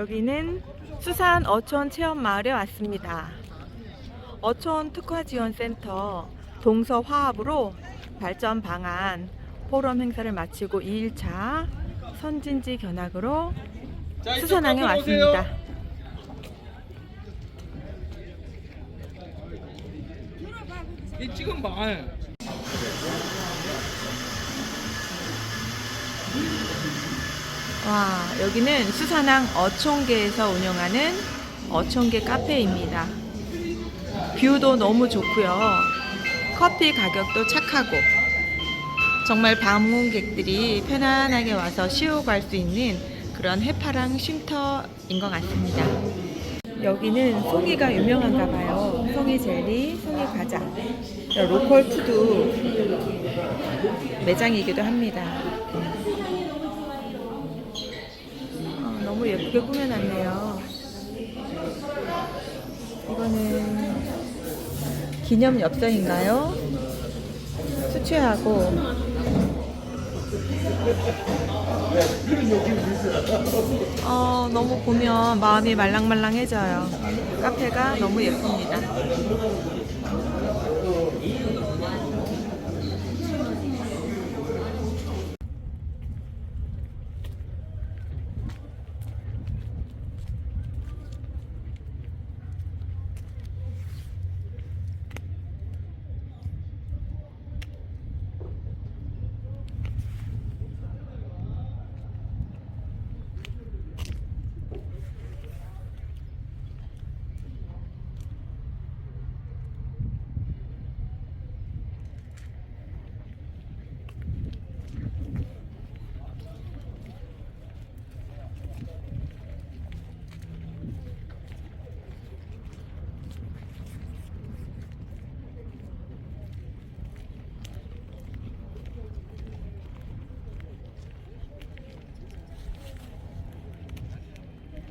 여기는 수산 어촌 체험 마을에 왔습니다. 어촌 특화 지원 센터 동서 화합으로 발전 방안 포럼 행사를 마치고 2일차 선진지 견학으로 수산항에. 왔습니다. 이 지금 봐. 와, 여기는 수산항 어촌계에서 운영하는 어촌계 카페입니다. 뷰도 너무 좋고요. 커피 가격도 착하고 정말 방문객들이 편안하게 와서 쉬고 갈 수 있는 그런 해파랑 쉼터인 것 같습니다. 여기는 송이가 유명한가 봐요. 송이 젤리, 송이 과자. 로컬 푸드 매장이기도 합니다. 어, 너무 예쁘게 꾸며놨네요. 이거는 기념 엽서인가요? 수채하고 어, 너무 보면 마음이 말랑말랑해져요. 카페가 너무 예쁩니다.